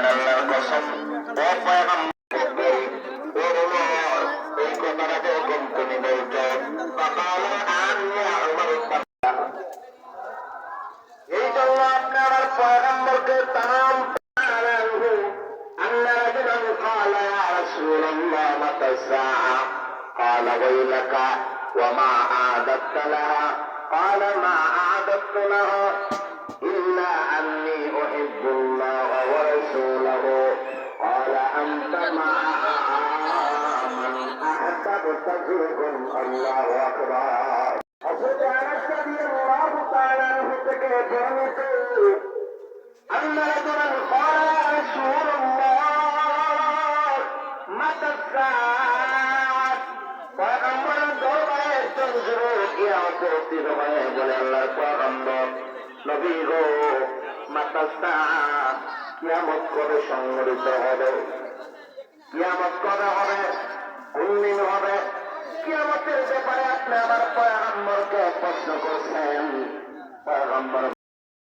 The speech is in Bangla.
বলেন আল্লাহর কসম ও পয়গম্বর ও ওমর এই কথাটা যখন তুমি বলছো فقال أني أعمل এই জন্য আপনি আমার পয়গম্বরকে তাম أن رجلا قال يا رسول الله متى الساعة قال ويلك وما أعددت لها قال ما أعددت لها ورسوله قال أنت مع من أحببت فيكم الله أكبر حسد أنس رضي الله تعالى عنه تكبرت أن رجلا قال يا رسول الله متى الساعة قال أمر دوما تنظر إلى قوتي دوما يقول الله فأمر نبيه متى الساعة কিয়ামত কবে সংগঠিত হবে? কিয়ামত কবে হবে? কোন দিন হবে? কিয়ামতের ব্যাপারে আপনি আমার পয়গম্বরকে প্রশ্ন করছেন।